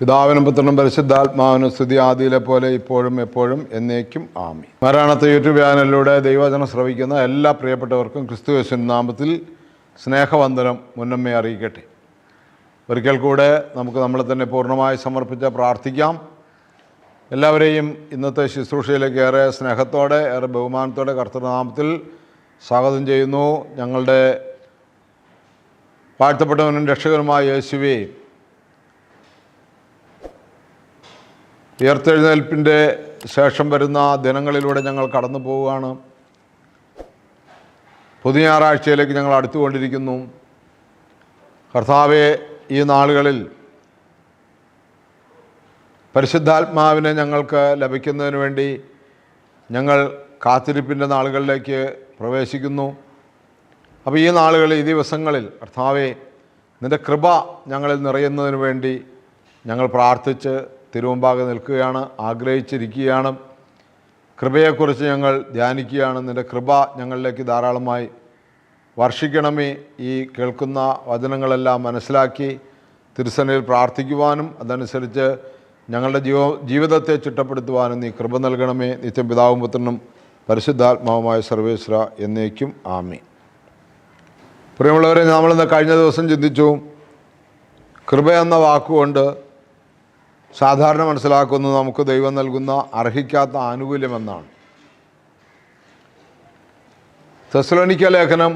പിതാവിനും പുത്രനും പരിശുദ്ധാത്മാവിനും സ്തുതി ആദിയിലെ പോലെ ഇപ്പോഴും എപ്പോഴും എന്നേക്കും ആമി മരണത്തെ യൂട്യൂബ് ചാനലിലൂടെ ദൈവചനം ശ്രവിക്കുന്ന എല്ലാ പ്രിയപ്പെട്ടവർക്കും ക്രിസ്തു യേശുവിൻ നാമത്തിൽ സ്നേഹവന്ദനം മുന്നമ്മേ അറിയിക്കട്ടെ. ഒരിക്കൽ കൂടെ നമുക്ക് നമ്മളെ തന്നെ പൂർണമായി സമർപ്പിച്ച് പ്രാർത്ഥിക്കാം. എല്ലാവരെയും ഇന്നത്തെ ശുശ്രൂഷയിലേക്ക് ഏറെ സ്നേഹത്തോടെ ഏറെ ബഹുമാനത്തോടെ കർത്തൃനാമത്തിൽ സ്വാഗതം ചെയ്യുന്നു. ഞങ്ങളുടെ വാഴ്ത്തപ്പെട്ടവനും രക്ഷകനുമായ യേശുവേ ഉയർത്തെഴുന്നേൽപ്പിന്റെ ശേഷം വരുന്ന ദിനങ്ങളിലൂടെ ഞങ്ങൾ കടന്നു പോവുകയാണ്. പുതിയ ഞായറാഴ്ചയിലേക്ക് ഞങ്ങൾ അടുത്തുകൊണ്ടിരിക്കുന്നു. കർത്താവെ ഈ നാളുകളിൽ പരിശുദ്ധാത്മാവിനെ ഞങ്ങൾക്ക് ലഭിക്കുന്നതിന് വേണ്ടി ഞങ്ങൾ കാത്തിരിപ്പിന്റെ നാളുകളിലേക്ക് പ്രവേശിക്കുന്നു. അപ്പോൾ ഈ നാളുകളിൽ ഈ ദിവസങ്ങളിൽ കർത്താവെ നിന്റെ കൃപ ഞങ്ങളിൽ നിറയുന്നതിന് വേണ്ടി ഞങ്ങൾ പ്രാർത്ഥിച്ച് തിരുവമ്പാകെ നിൽക്കുകയാണ് ആഗ്രഹിച്ചിരിക്കുകയാണ്. കൃപയെക്കുറിച്ച് ഞങ്ങൾ ധ്യാനിക്കുകയാണ്. നിന്റെ കൃപ ഞങ്ങളിലേക്ക് ധാരാളമായി വർഷിക്കണമേ. ഈ കേൾക്കുന്ന വചനങ്ങളെല്ലാം മനസ്സിലാക്കി തിരുസനയിൽ പ്രാർത്ഥിക്കുവാനും അതനുസരിച്ച് ഞങ്ങളുടെ ജീവ ജീവിതത്തെ ചിട്ടപ്പെടുത്തുവാനും നീ കൃപ നൽകണമേ. നിത്യം പിതാവും പുത്രനും പരിശുദ്ധാത്മാവുമായ സർവേശ്വര എന്നേക്കും. ആമി പ്രിയമുള്ളവരെ നമ്മളിന്ന് കഴിഞ്ഞ ദിവസം ചിന്തിച്ചു കൃപ എന്ന വാക്കുകൊണ്ട് സാധാരണ മനസ്സിലാക്കുന്നത് നമുക്ക് ദൈവം നൽകുന്ന അർഹിക്കാത്ത ആനുകൂല്യമെന്നാണ്. തെസ്ലോണിക്ക ലേഖനം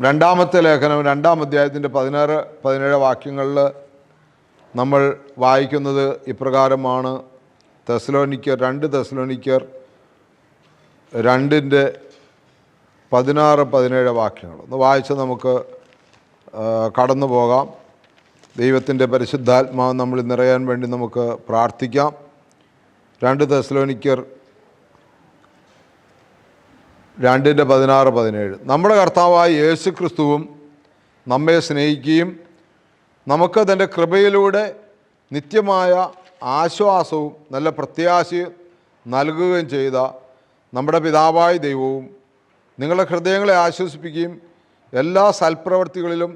രണ്ടാമത്തെ ലേഖനം രണ്ടാം അധ്യായത്തിന്റെ പതിനാറ് പതിനേഴ് വാക്യങ്ങളിൽ നമ്മൾ വായിക്കുന്നത് ഇപ്രകാരമാണ്. തെസ്ലോണിക്കർ രണ്ട് തെസ്ലോണിക്കർ രണ്ടിന്റെ പതിനാറ് പതിനേഴ് വാക്യങ്ങൾ. ഒന്ന് വായിച്ച് നമുക്ക് കടന്നു പോകാം ദൈവത്തിന്റെ പരിശുദ്ധാത്മാവ് നമ്മൾ നിറയാൻ വേണ്ടി നമുക്ക് പ്രാർത്ഥിക്കാം. രണ്ട് തെസ്ലോനിക്കർ രണ്ടിന്റെ പതിനാറ് പതിനേഴ്. നമ്മുടെ കർത്താവായ യേശു ക്രിസ്തുവും നമ്മെ സ്നേഹിക്കുകയും നമുക്ക് തന്റെ കൃപയിലൂടെ നിത്യമായ ആശ്വാസവും നല്ല പ്രത്യാശയും നൽകുകയും ചെയ്ത നമ്മുടെ പിതാവായ ദൈവവും നിങ്ങളുടെ ഹൃദയങ്ങളെ ആശ്വസിപ്പിക്കുകയും എല്ലാ സൽപ്രവർത്തികളിലും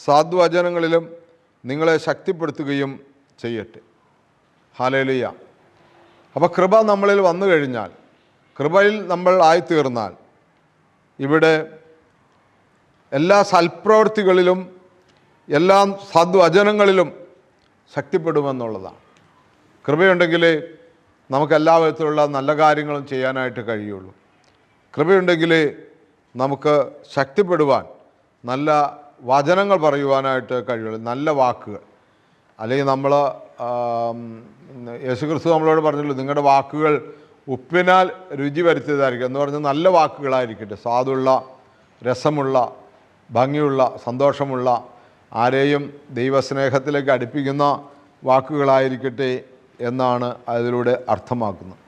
സാധ്വചനങ്ങളിലും നിങ്ങളെ ശക്തിപ്പെടുത്തുകയും ചെയ്യട്ടെ. ഹാലേലിയ അപ്പോൾ കൃപ നമ്മളിൽ വന്നു കഴിഞ്ഞാൽ കൃപയിൽ നമ്മൾ ആയിത്തീർന്നാൽ ഇവിടെ എല്ലാ സൽപ്രവൃത്തികളിലും എല്ലാ സദ്വചനങ്ങളിലും ശക്തിപ്പെടുമെന്നുള്ളതാണ്. കൃപയുണ്ടെങ്കിൽ നമുക്ക് എല്ലാ വിധത്തിലുള്ള നല്ല കാര്യങ്ങളും ചെയ്യാനായിട്ട് കഴിയുള്ളൂ. കൃപയുണ്ടെങ്കിൽ നമുക്ക് ശക്തിപ്പെടുവാൻ നല്ല വചനങ്ങൾ പറയുവാനായിട്ട് കഴിയുള്ളൂ. നല്ല വാക്കുകൾ. അല്ലെങ്കിൽ നമ്മൾ യേശുക്രിസ്തു നമ്മളോട് പറഞ്ഞല്ലോ നിങ്ങളുടെ വാക്കുകൾ ഉപ്പിനാൽ രുചി വരുത്തിയതായിരിക്കും എന്ന് പറഞ്ഞാൽ നല്ല വാക്കുകളായിരിക്കട്ടെ. സ്വാദുള്ള രസമുള്ള ഭംഗിയുള്ള സന്തോഷമുള്ള ആരെയും ദൈവസ്നേഹത്തിലേക്ക് അടുപ്പിക്കുന്ന വാക്കുകളായിരിക്കട്ടെ എന്നാണ് അതിലൂടെ അർത്ഥമാക്കുന്നത്.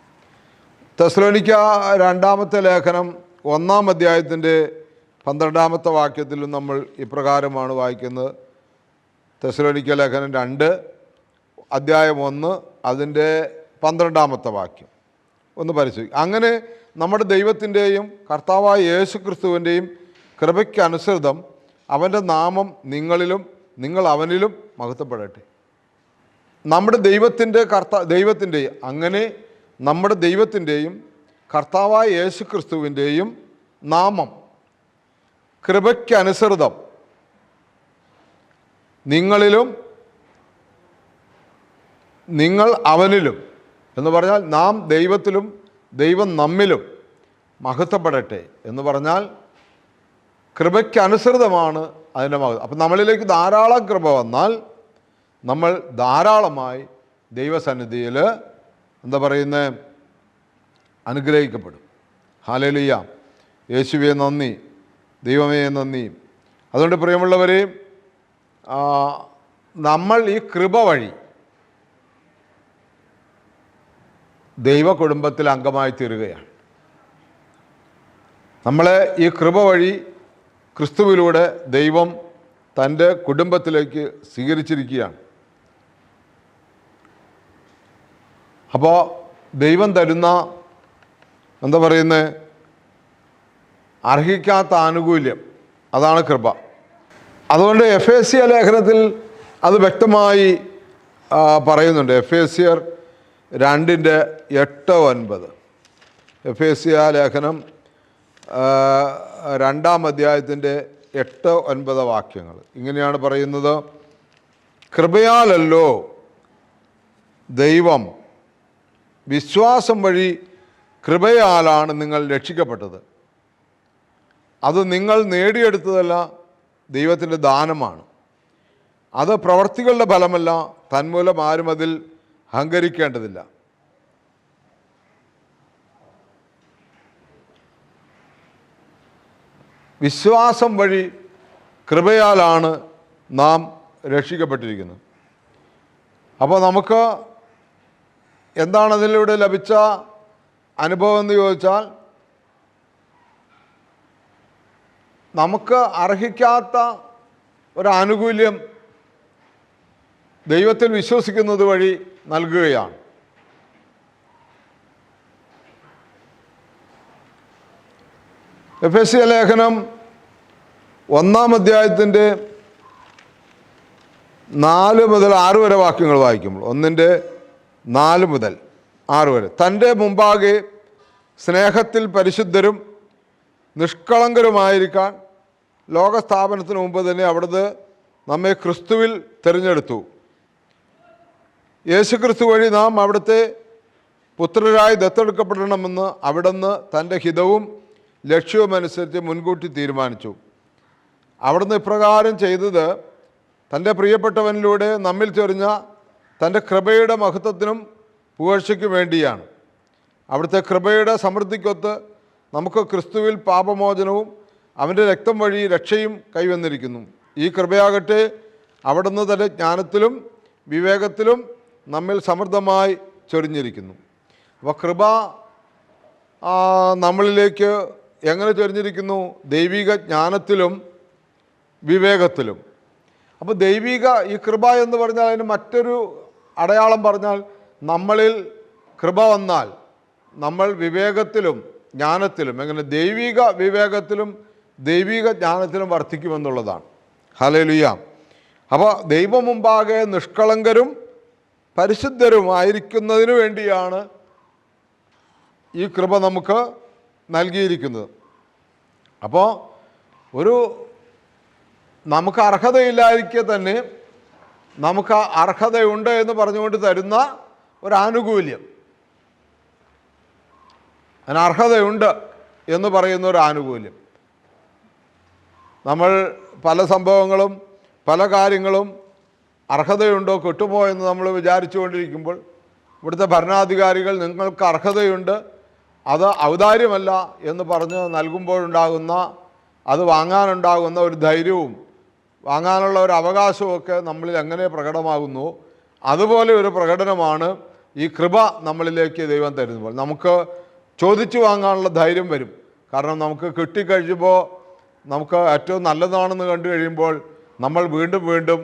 തെസ്ലോനിക്ക രണ്ടാമത്തെ ലേഖനം ഒന്നാം അധ്യായത്തിന്റെ പന്ത്രണ്ടാമത്തെ വാക്യത്തിലും നമ്മൾ ഇപ്രകാരമാണ് വായിക്കുന്നത്. തെസലോനിക്ക ലേഖനം രണ്ട് അധ്യായം ഒന്ന് അതിന്റെ പന്ത്രണ്ടാമത്തെ വാക്യം. ഒന്ന് പരിശോധിക്കും അങ്ങനെ നമ്മുടെ ദൈവത്തിന്റെയും കർത്താവായ യേശു ക്രിസ്തുവിന്റെയും കൃപയ്ക്കനുസൃതം അവന്റെ നാമം നിങ്ങളിലും നിങ്ങൾ അവനിലും മഹത്വപ്പെടട്ടെ. നമ്മുടെ ദൈവത്തിന്റെ കർത്ത ദൈവത്തിന്റെയും അങ്ങനെ നമ്മുടെ ദൈവത്തിന്റെയും കർത്താവായ യേശു ക്രിസ്തുവിന്റെയും നാമം കൃപയ്ക്കനുസൃതം നിങ്ങളിലും നിങ്ങൾ അവനിലും എന്ന് പറഞ്ഞാൽ നാം ദൈവത്തിലും ദൈവം നമ്മിലും മഹത്വപ്പെടട്ടെ എന്ന് പറഞ്ഞാൽ കൃപയ്ക്കനുസൃതമാണ് അതിന്റെ മഹത്വം. അപ്പം നമ്മളിലേക്ക് ധാരാളം കൃപ വന്നാൽ നമ്മൾ ധാരാളമായി ദൈവസന്നിധിയിൽ എന്താ പറയുന്നത് അനുഗ്രഹിക്കപ്പെടും. ഹാലലിയ യേശുവെ നന്ദി. ദൈവമേ നന്ദി. അതുകൊണ്ട് പ്രിയമുള്ളവരെ നമ്മൾ ഈ കൃപ വഴി ദൈവ കുടുംബത്തിൽ അംഗമായി തീരുകയാണ്. നമ്മളെ ഈ കൃപ വഴി ക്രിസ്തുവിലൂടെ ദൈവം തന്റെ കുടുംബത്തിലേക്ക് സ്വീകരിച്ചിരിക്കുകയാണ്. അപ്പോൾ ദൈവം തരുന്ന എന്താ പറയുന്നത് അർഹിക്കാത്ത ആനുകൂല്യം. അതാണ് കൃപ. അതുകൊണ്ട് എഫ് എസ് സി ലേഖനത്തിൽ അത് വ്യക്തമായി പറയുന്നുണ്ട്. എഫ് എ സിയർ രണ്ടിന്റെ എട്ട് ഒൻപത്. എഫ് എ സി ആ ലേഖനം രണ്ടാം അധ്യായത്തിന്റെ എട്ട് ഒൻപത് വാക്യങ്ങൾ. ഇങ്ങനെയാണ് പറയുന്നത്. കൃപയാലല്ലോ ദൈവം. വിശ്വാസം വഴി കൃപയാലാണ് നിങ്ങൾ രക്ഷിക്കപ്പെട്ടത്. അത് നിങ്ങൾ നേടിയെടുത്തതല്ല ദൈവത്തിന്റെ ദാനമാണ്. അത് പ്രവർത്തികളുടെ ഫലമല്ല തന്മൂലം ആരും അതിൽ അഹങ്കരിക്കേണ്ടതില്ല. വിശ്വാസം വഴി കൃപയാലാണ് നാം രക്ഷിക്കപ്പെട്ടിരിക്കുന്നത്. അപ്പോൾ നമുക്ക് എന്താണ് അതിലൂടെ ലഭിച്ച അനുഭവം എന്ന് ചോദിച്ചാൽ നമുക്ക് അർഹിക്കാത്ത ഒരാനുകൂല്യം ദൈവത്തിൽ വിശ്വസിക്കുന്നത് വഴി നൽകുകയാണ്. എഫ് എസ് സി ലേഖനം ഒന്നാം അധ്യായത്തിന്റെ നാല് മുതൽ ആറ് വരെ വാക്യങ്ങൾ വായിക്കുമ്പോൾ ഒന്നിന്റെ നാല് മുതൽ ആറ് വരെ. തന്റെ മുമ്പാകെ സ്നേഹത്തിൽ പരിശുദ്ധരും നിഷ്കളങ്കരുമായിരിക്കാൻ ലോകസ്ഥാപനത്തിന് മുമ്പ് തന്നെ അവിടുന്ന് നമ്മെ ക്രിസ്തുവിൽ തിരഞ്ഞെടുത്തു. യേശു ക്രിസ്തു വഴി നാം അവിടുത്തെ പുത്രരായി ദത്തെടുക്കപ്പെടണമെന്ന് അവിടുന്ന് തന്റെ ഹിതവും ലക്ഷ്യവുമനുസരിച്ച് മുൻകൂട്ടി തീരുമാനിച്ചു. അവിടുന്ന് ഇപ്രകാരം ചെയ്തത് തന്റെ പ്രിയപ്പെട്ടവനിലൂടെ നമ്മിൽ ചൊരിഞ്ഞ തന്റെ കൃപയുടെ മഹത്വത്തിനും പുകഴ്ചയ്ക്കും വേണ്ടിയാണ്. അവിടുത്തെ കൃപയുടെ സമൃദ്ധിക്കൊത്ത് നമുക്ക് ക്രിസ്തുവിൽ പാപമോചനവും അവന്റെ രക്തം വഴി രക്ഷയും കൈവന്നിരിക്കുന്നു. ഈ കൃപയാകട്ടെ അവിടുന്ന് തന്നെ ജ്ഞാനത്തിലും വിവേകത്തിലും നമ്മിൽ സമൃദ്ധമായി ചൊരിഞ്ഞിരിക്കുന്നു. അപ്പോൾ കൃപ നമ്മളിലേക്ക് എങ്ങനെ ചൊരിഞ്ഞിരിക്കുന്നു? ദൈവിക ജ്ഞാനത്തിലും വിവേകത്തിലും. അപ്പോൾ ദൈവിക ഈ കൃപ എന്ന് പറഞ്ഞാൽ അതിന് മറ്റൊരു അടയാളം പറഞ്ഞാൽ നമ്മളിൽ കൃപ വന്നാൽ നമ്മൾ വിവേകത്തിലും ജ്ഞാനത്തിലും എങ്ങനെ ദൈവിക വിവേകത്തിലും ദൈവിക ജ്ഞാനത്തിലും വർദ്ധിക്കുമെന്നുള്ളതാണ്. ഹലലുയ അപ്പോൾ ദൈവം മുമ്പാകെ നിഷ്കളങ്കരും പരിശുദ്ധരുമായിരിക്കുന്നതിന് വേണ്ടിയാണ് ഈ കൃപ നമുക്ക് നൽകിയിരിക്കുന്നത്. അപ്പോൾ ഒരു നമുക്ക് അർഹതയില്ലായിരിക്കെ തന്നെ നമുക്ക് അർഹതയുണ്ട് എന്ന് പറഞ്ഞുകൊണ്ട് തരുന്ന ഒരു ആനുകൂല്യം അതിന് അർഹതയുണ്ട് എന്ന് പറയുന്ന ഒരു ആനുകൂല്യം. നമ്മൾ പല സംഭവങ്ങളും പല കാര്യങ്ങളും അർഹതയുണ്ടോ കിട്ടുമോ എന്ന് നമ്മൾ വിചാരിച്ചുകൊണ്ടിരിക്കുമ്പോൾ ഇവിടുത്തെ ഭരണാധികാരികൾ നിങ്ങൾക്ക് അർഹതയുണ്ട് അത് ഔദാര്യമല്ല എന്ന് പറഞ്ഞ് നൽകുമ്പോഴുണ്ടാകുന്ന അത് വാങ്ങാനുണ്ടാകുന്ന ഒരു ധൈര്യവും വാങ്ങാനുള്ള ഒരു അവകാശമൊക്കെ നമ്മളിൽ എങ്ങനെ പ്രകടമാകുന്നു അതുപോലെ ഒരു പ്രകടനമാണ് ഈ കൃപ നമ്മളിലേക്ക് ദൈവം തരുമ്പോൾ നമുക്ക് ചോദിച്ചു വാങ്ങാനുള്ള ധൈര്യം വരും. കാരണം നമുക്ക് കിട്ടിക്കഴിയുമ്പോൾ നമുക്ക് ഏറ്റവും നല്ലതാണെന്ന് കണ്ടു കഴിയുമ്പോൾ നമ്മൾ വീണ്ടും വീണ്ടും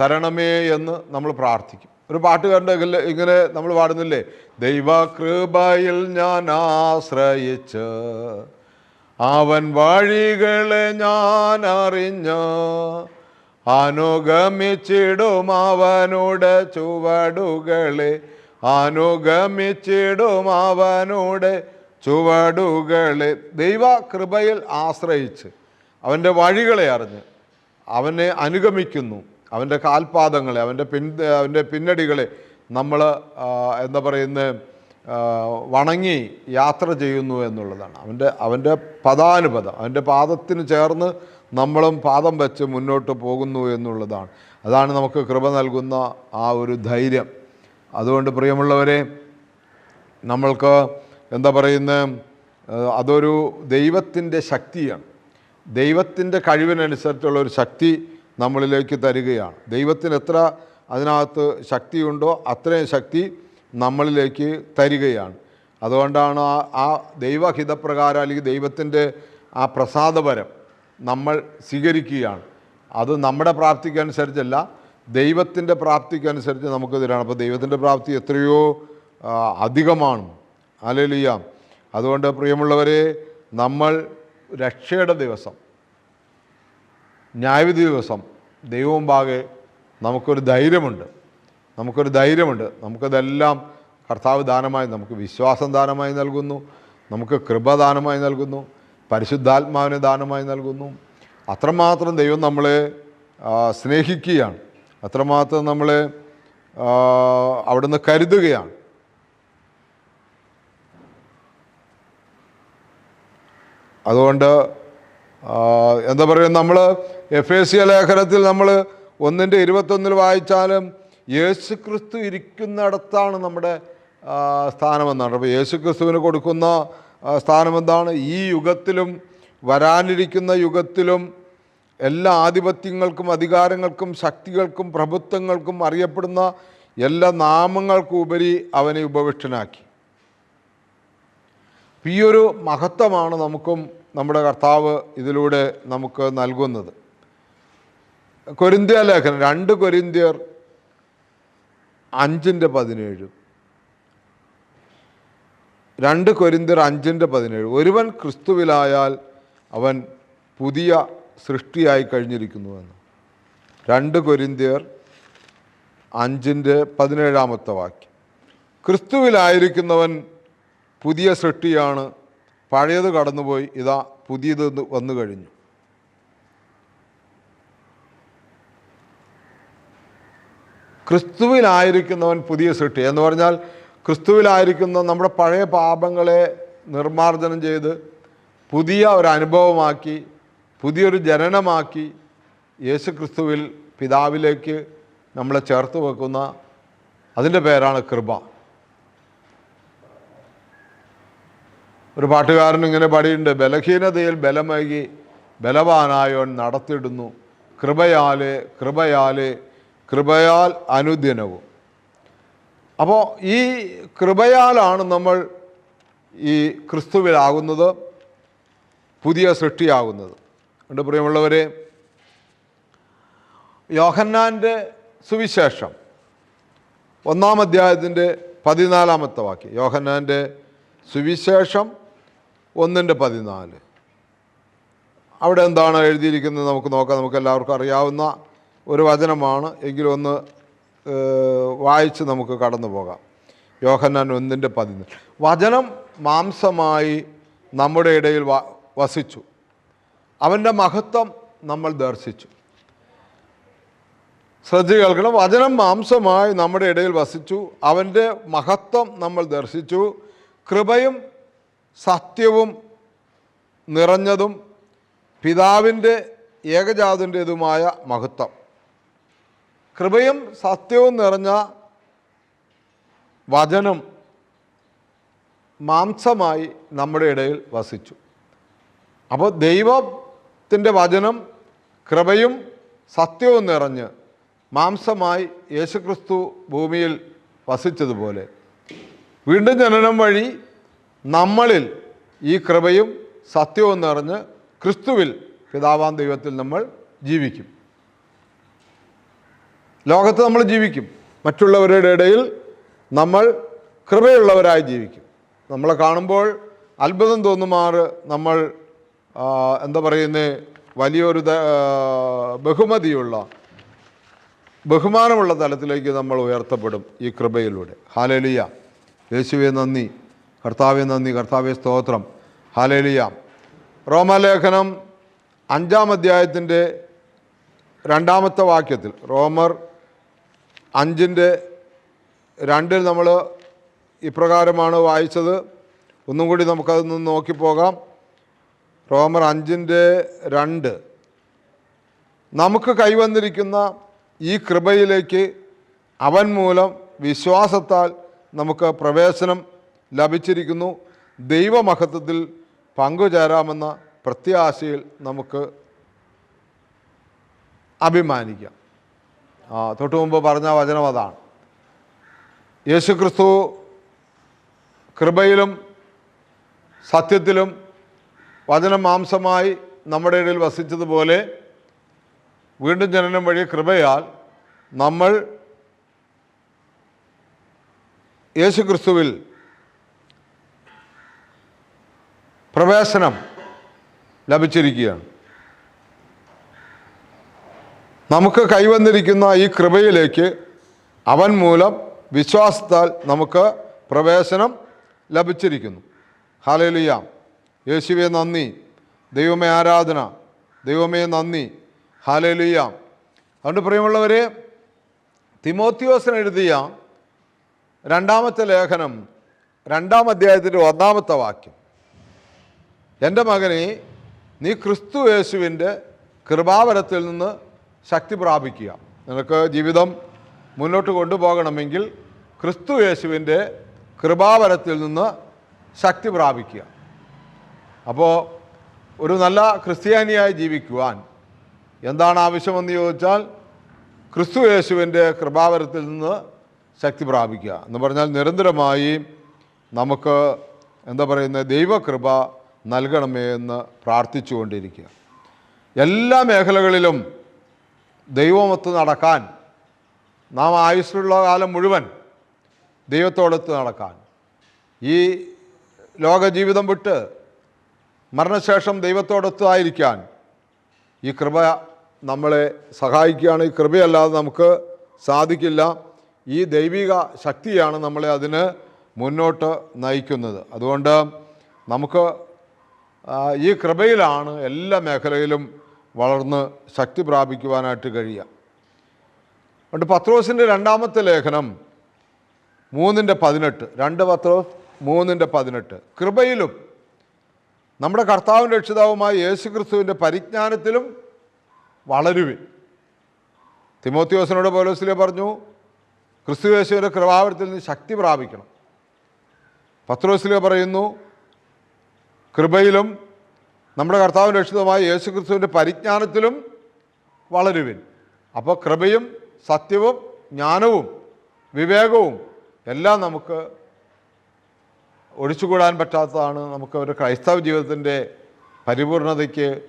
തരണമേ എന്ന് നമ്മൾ പ്രാർത്ഥിക്കും. ഒരു പാട്ടുകാരന്റെ ഇങ്ങനെ നമ്മൾ പാടുന്നില്ലേ? ദൈവകൃപയിൽ ഞാൻ ആശ്രയിച്ച് അവൻ വഴികളെ ഞാൻ അറിഞ്ഞ് അനുഗമിച്ചിടും അവനോട് ചുവടുകളെ അനുഗമിച്ചിടും അവനോട് ചുവടുകളെ. ദൈവ കൃപയിൽ ആശ്രയിച്ച് അവന്റെ വഴികളെ അറിഞ്ഞ് അവനെ അനുഗമിക്കുന്നു. അവന്റെ കാൽപാദങ്ങളെ അവന്റെ പിൻ അവന്റെ പിന്നടികളെ നമ്മൾ എന്താ പറയുന്നത് വണങ്ങി യാത്ര ചെയ്യുന്നു എന്നുള്ളതാണ്. അവന്റെ അവന്റെ പദാനുപദം അവന്റെ പാദത്തിന് ചേർന്ന് നമ്മളും പാദം വെച്ച് മുന്നോട്ട് പോകുന്നു എന്നുള്ളതാണ്. അതാണ് നമുക്ക് കൃപ നൽകുന്ന ആ ഒരു ധൈര്യം. അതുകൊണ്ട് പ്രിയമുള്ളവരെ നമ്മൾക്ക് എന്താ പറയുന്നത് അതൊരു ദൈവത്തിന്റെ ശക്തിയാണ്. ദൈവത്തിന്റെ കഴിവിനനുസരിച്ചുള്ള ഒരു ശക്തി നമ്മളിലേക്ക് തരികയാണ്. ദൈവത്തിന് എത്ര അതിനകത്ത് ശക്തിയുണ്ടോ അത്രയും ശക്തി നമ്മളിലേക്ക് തരികയാണ്. അതുകൊണ്ടാണ് ആ ആ ദൈവഹിതപ്രകാരം അല്ലെങ്കിൽ ദൈവത്തിന്റെ ആ പ്രസാദപരം നമ്മൾ സ്വീകരിക്കുകയാണ്. അത് നമ്മുടെ പ്രാപ്തിക്കനുസരിച്ചല്ല ദൈവത്തിന്റെ പ്രാപ്തിക്കനുസരിച്ച് നമുക്ക് തരാണ് അപ്പോൾ ദൈവത്തിന്റെ പ്രാപ്തി എത്രയോ അധികമാണ്. അലലിയ അതുകൊണ്ട് പ്രിയമുള്ളവരെ നമ്മൾ രക്ഷയുടെ ദിവസം ന്യായവിധി ദിവസം ദൈവവും പാകെ നമുക്കൊരു ധൈര്യമുണ്ട്. നമുക്കൊരു ധൈര്യമുണ്ട്. നമുക്കതെല്ലാം കർത്താവ് ദാനമായി നമുക്ക് വിശ്വാസം ദാനമായി നൽകുന്നു. നമുക്ക് കൃപ ദാനമായി നൽകുന്നു. പരിശുദ്ധാത്മാവിനെ ദാനമായി നൽകുന്നു. അത്രമാത്രം ദൈവം നമ്മളെ സ്നേഹിക്കുകയാണ്. അത്രമാത്രം നമ്മളെ അവിടുന്ന് കരുതുകയാണ്. അതുകൊണ്ട് എന്താ പറയുക നമ്മൾ എഫ് എ സി ലേഖനത്തിൽ നമ്മൾ ഒന്നിന്റെ ഇരുപത്തൊന്നിൽ വായിച്ചാലും യേശു ക്രിസ്തു ഇരിക്കുന്നിടത്താണ് നമ്മുടെ സ്ഥാനമെന്നാണ്. അപ്പോൾ യേശു ക്രിസ്തുവിന് കൊടുക്കുന്ന സ്ഥാനമെന്താണ്? ഈ യുഗത്തിലും വരാനിരിക്കുന്ന യുഗത്തിലും എല്ലാ ആധിപത്യങ്ങൾക്കും അധികാരങ്ങൾക്കും ശക്തികൾക്കും പ്രഭുത്വങ്ങൾക്കും അറിയപ്പെടുന്ന എല്ലാ നാമങ്ങൾക്കുപരി അവനെ ഉപവിഷ്ടനാക്കി. ഈ ഒരു മഹത്വമാണ് നമുക്കും നമ്മുടെ കർത്താവ് ഇതിലൂടെ നമുക്ക് നൽകുന്നത്. കൊരിന്ത്യ ലേഖനം രണ്ട് കൊരിന്ത്യർ അഞ്ചിന്റെ പതിനേഴ്. രണ്ട് കൊരിന്ത്യർ അഞ്ചിന്റെ പതിനേഴ്. ഒരുവൻ ക്രിസ്തുവിലായാൽ അവൻ പുതിയ സൃഷ്ടിയായി കഴിഞ്ഞിരിക്കുന്നുവെന്ന് രണ്ട് കൊരിന്ത്യർ അഞ്ചിന്റെ പതിനേഴാമത്തെ വാക്യം. ക്രിസ്തുവിലായിരിക്കുന്നവൻ പുതിയ സൃഷ്ടിയാണ്. പഴയത് കടന്നുപോയി. ഇതാ പുതിയത് വന്നു കഴിഞ്ഞു. ക്രിസ്തുവിലായിരിക്കുന്നവൻ പുതിയ സൃഷ്ടി. എന്ന് പറഞ്ഞാൽ ക്രിസ്തുവിലായിരിക്കുന്ന നമ്മുടെ പഴയ പാപങ്ങളെ നിർമ്മാർജനം ചെയ്ത് പുതിയ ഒരു അനുഭവമാക്കി പുതിയൊരു ജനനമാക്കി യേശു ക്രിസ്തുവിൽ പിതാവിലേക്ക് നമ്മളെ ചേർത്ത് വെക്കുന്ന അതിന്റെ പേരാണ് കൃപ. ഒരു പാട്ടുകാരൻ ഇങ്ങനെ പാടിയിട്ടുണ്ട് ബലഹീനതയിൽ ബലമേകി ബലവാനായോൻ നടത്തിടുന്നു കൃപയാലെ കൃപയാലെ കൃപയാൽ അനുദിനവും. അപ്പോൾ ഈ കൃപയാലാണ് നമ്മൾ ഈ ക്രിസ്തുവിലാകുന്നത് പുതിയ സൃഷ്ടിയാകുന്നത്. ഉണ്ട് പ്രിയമുള്ളവരെ യോഹന്നാന്റെ സുവിശേഷം ഒന്നാം അധ്യായത്തിന്റെ പതിനാലാമത്തെ വാക്യം. യോഹന്നാന്റെ സുവിശേഷം ഒന്നിന്റെ പതിനാല്. അവിടെ എന്താണ് എഴുതിയിരിക്കുന്നത് നമുക്ക് നോക്കാം. നമുക്ക് എല്ലാവർക്കും അറിയാവുന്ന ഒരു വചനമാണ്. എങ്കിലും ഒന്ന് വായിച്ച് നമുക്ക് കടന്നു പോകാം. യോഹന്നാൻ ഒന്നിന്റെ പതിനാല്. വചനം മാംസമായി നമ്മുടെ ഇടയിൽ വസിച്ചു. അവന്റെ മഹത്വം നമ്മൾ ദർശിച്ചു. ശ്രദ്ധ കേൾക്കണം വചനം മാംസമായി നമ്മുടെ ഇടയിൽ വസിച്ചു. അവന്റെ മഹത്വം നമ്മൾ ദർശിച്ചു. കൃപയും സത്യവും നിറഞ്ഞതും പിതാവിന്റെ ഏകജാതന്റേതുമായ മഹത്വം. കൃപയും സത്യവും നിറഞ്ഞ വചനം മാംസമായി നമ്മുടെ ഇടയിൽ വസിച്ചു. അപ്പോൾ ദൈവത്തിന്റെ വചനം കൃപയും സത്യവും നിറഞ്ഞ് മാംസമായി യേശുക്രിസ്തു ഭൂമിയിൽ വസിച്ചതുപോലെ വീണ്ടും ജനനം വഴി നമ്മളിൽ ഈ കൃപയും സത്യവും നിറഞ്ഞ് ക്രിസ്തുവിൽ പിതാവാൻ ദൈവത്തിൽ നമ്മൾ ജീവിക്കും. ലോകത്ത് നമ്മൾ ജീവിക്കും. മറ്റുള്ളവരുടെ ഇടയിൽ നമ്മൾ കൃപയുള്ളവരായി ജീവിക്കും. നമ്മളെ കാണുമ്പോൾ അത്ഭുതം തോന്നുമാറ് നമ്മൾ എന്താ പറയുന്നത് വലിയൊരു ബഹുമതിയുള്ള ബഹുമാനമുള്ള തലത്തിലേക്ക് നമ്മൾ ഉയർത്തപ്പെടും ഈ കൃപയിലൂടെ. ഹാലലിയ. യേശുവെ നന്ദി. കർത്താവെ നന്ദി കർത്താവെ സ്തോത്രം. ഹാലേലിയ റോമാലേഖനം അഞ്ചാം അധ്യായത്തിന്റെ രണ്ടാമത്തെ വാക്യത്തിൽ റോമർ അഞ്ചിന്റെ രണ്ടിൽ നമ്മൾ ഇപ്രകാരമാണ് വായിച്ചത്. ഒന്നും കൂടി നമുക്കതൊന്ന് നോക്കിപ്പോകാം റോമർ അഞ്ചിന്റെ രണ്ട്. നമുക്ക് കൈവന്നിരിക്കുന്ന ഈ കൃപയിലേക്ക് അവൻ മൂലം വിശ്വാസത്താൽ നമുക്ക് പ്രവേശനം ലഭിച്ചിരിക്കുന്നു. ദൈവമഹത്വത്തിൽ പങ്കുചേരാമെന്ന പ്രത്യാശയിൽ നമുക്ക് അഭിമാനിക്കാം. തൊട്ടു മുമ്പ് പറഞ്ഞ വചനം അതാണ്. യേശുക്രിസ്തു കൃപയിലും സത്യത്തിലും വചനം മാംസമായി നമ്മുടെ ഇടയിൽ വസിച്ചതുപോലെ വീണ്ടും ജനനം വഴി കൃപയാൽ നമ്മൾ യേശുക്രിസ്തുവിൽ പ്രവേശനം ലഭിച്ചിരിക്കുകയാണ്. നമുക്ക് കൈവന്നിരിക്കുന്ന ഈ കൃപയിലേക്ക് അവൻ മൂലം വിശ്വാസത്താൽ നമുക്ക് പ്രവേശനം ലഭിച്ചിരിക്കുന്നു. ഹാലേലുയ്യ യേശുവെ നന്ദി. ദൈവമേ ആരാധന. ദൈവമേ നന്ദി. ഹാലേലുയ്യ അതുകൊണ്ട് പ്രിയമുള്ളവരെ തിമോത്യോസിന് എഴുതിയ രണ്ടാമത്തെ ലേഖനം രണ്ടാം അധ്യായത്തിന്റെ ഒന്നാമത്തെ വാക്യം. എന്റെ മകനെ നീ ക്രിസ്തു യേശുവിന്റെ കൃപാവരത്തിൽ നിന്ന് ശക്തി പ്രാപിക്കുക. നിനക്ക് ജീവിതം മുന്നോട്ട് കൊണ്ടുപോകണമെങ്കിൽ ക്രിസ്തു യേശുവിന്റെ കൃപാവരത്തിൽ നിന്ന് ശക്തി പ്രാപിക്കുക. അപ്പോൾ ഒരു നല്ല ക്രിസ്ത്യാനിയായി ജീവിക്കുവാൻ എന്താണ് ആവശ്യമെന്ന് ചോദിച്ചാൽ ക്രിസ്തു യേശുവിന്റെ കൃപാവരത്തിൽ നിന്ന് ശക്തി പ്രാപിക്കുക എന്ന് പറഞ്ഞാൽ നിരന്തരമായി നമുക്ക് എന്താ പറയുന്നത്? ദൈവകൃപ നൽകണമേ എന്ന് പ്രാർത്ഥിച്ചുകൊണ്ടിരിക്കുക. എല്ലാ മേഖലകളിലും ദൈവമൊത്ത് നടക്കാൻ നാം ആയുസ്സുള്ള കാലം മുഴുവൻ ദൈവത്തോടൊത്ത് നടക്കാൻ ഈ ലോക ജീവിതം വിട്ട് മരണശേഷം ദൈവത്തോടൊത്ത് ആയിരിക്കാൻ ഈ കൃപ നമ്മളെ സഹായിക്കുകയാണ്. ഈ കൃപയല്ലാതെ നമുക്ക് സാധിക്കില്ല. ഈ ദൈവിക ശക്തിയാണ് നമ്മളെ അതിന് മുന്നോട്ട് നയിക്കുന്നത്. അതുകൊണ്ട് നമുക്ക് ഈ കൃപയിലാണ് എല്ലാ മേഖലയിലും വളർന്ന് ശക്തി പ്രാപിക്കുവാനായിട്ട് കഴിയുക. അതുകൊണ്ട് പത്രോസിന്റെ രണ്ടാമത്തെ ലേഖനം മൂന്നിന്റെ പതിനെട്ട് രണ്ട് പത്രോസ് മൂന്നിന്റെ പതിനെട്ട്. കൃപയിലും നമ്മുടെ കർത്താവും രക്ഷിതാവുമായ യേശു ക്രിസ്തുവിന്റെ പരിജ്ഞാനത്തിലും വളരുവിൻ. തിമോത്യോസിനോട് പോലോസിലെ പറഞ്ഞു ക്രിസ്തു യേശുവിന്റെ കൃപാവരത്തിൽ നിന്ന് ശക്തി പ്രാപിക്കണം. പത്രോസിലെ പറയുന്നു കൃപയിലും നമ്മുടെ കർത്താവ് രക്ഷിതമായ യേശു ക്രിസ്തുവിന്റെ പരിജ്ഞാനത്തിലും വളരുവിൻ. അപ്പോൾ കൃപയും സത്യവും ജ്ഞാനവും വിവേകവും എല്ലാം നമുക്ക് ഒഴിച്ചുകൂടാൻ പറ്റാത്തതാണ് നമുക്ക് ഒരു ക്രൈസ്തവ ജീവിതത്തിന്റെ പരിപൂർണതയ്ക്ക്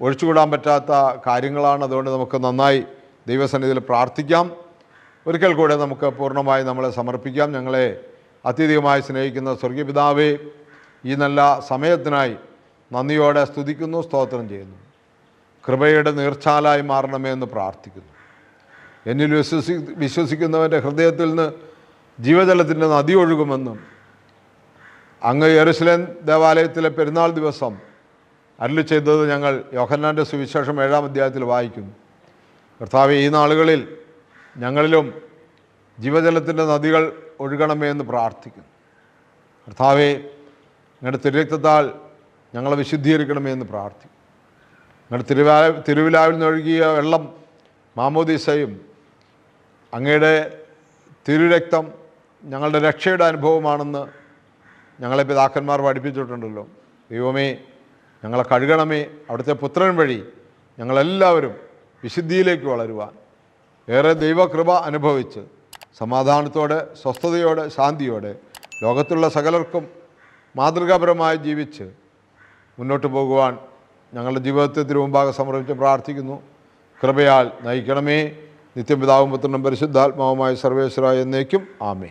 ഒഴിച്ചുകൂടാൻ പറ്റാത്ത കാര്യങ്ങളാണ്. അതുകൊണ്ട് നമുക്ക് നന്നായി ദൈവസന്നിധിയിൽ പ്രാർത്ഥിക്കാം. ഒരിക്കൽ കൂടെ നമുക്ക് പൂർണമായി നമ്മളെ സമർപ്പിക്കാം. ഞങ്ങളെ അത്യധികമായി സ്നേഹിക്കുന്ന സ്വർഗീയ പിതാവേ ഈ നല്ല സമയത്തിനായി നന്ദിയോടെ സ്തുതിക്കുന്നു സ്തോത്രം ചെയ്യുന്നു. കൃപയുടെ നീർച്ചാലായി മാറണമേ എന്ന് പ്രാർത്ഥിക്കുന്നു. എന്നിൽ വിശ്വസി വിശ്വസിക്കുന്നവന്റെ ഹൃദയത്തിൽ നിന്ന് ജീവജലത്തിന്റെ നദി ഒഴുകുമെന്നും അങ്ങ് യെറുസലേം ദേവാലയത്തിലെ പെരുന്നാൾ ദിവസം അരുളി ചെയ്തത് ഞങ്ങൾ യോഹന്നാന്റെ സുവിശേഷം ഏഴാം അധ്യായത്തിൽ വായിക്കുന്നു. കർത്താവ് ഈ നാളുകളിൽ ഞങ്ങളിലും ജീവജലത്തിന്റെ നദികൾ ഒഴുകണമേ എന്ന് പ്രാർത്ഥിക്കുന്നു. കർത്താവെ ഞങ്ങളുടെ തിരുരക്തത്താൽ ഞങ്ങളെ വിശുദ്ധീകരിക്കണമേ എന്ന് പ്രാർത്ഥിക്കും നിങ്ങളുടെ തിരുവാ തിരുവിലാവിൽ നിന്നൊഴുകിയ വെള്ളം മാമോദീസയും അങ്ങയുടെ തിരുരക്തം ഞങ്ങളുടെ രക്ഷയുടെ അനുഭവമാണെന്ന് ഞങ്ങളെ പിതാക്കന്മാർ പഠിപ്പിച്ചിട്ടുണ്ടല്ലോ. ദൈവമേ ഞങ്ങളെ കഴുകണമേ. അവിടുത്തെ പുത്രൻ വഴി ഞങ്ങളെല്ലാവരും വിശുദ്ധിയിലേക്ക് വളരുവാൻ. ഏറെ ദൈവകൃപ അനുഭവിച്ച് സമാധാനത്തോടെ സ്വസ്ഥതയോടെ ശാന്തിയോടെ ലോകത്തുള്ള സകലർക്കും മാതൃകാപരമായി ജീവിച്ച് മുന്നോട്ട് പോകുവാൻ ഞങ്ങളുടെ ജീവിതത്തെ തിരുമുമ്പാകെ സമർപ്പിച്ച് പ്രാർത്ഥിക്കുന്നു. കൃപയാൽ നയിക്കണമേ. നിത്യപിതാവും പുത്രനും പരിശുദ്ധാത്മാവുമായ സർവേശ്വര എന്നേക്കും. ആമേ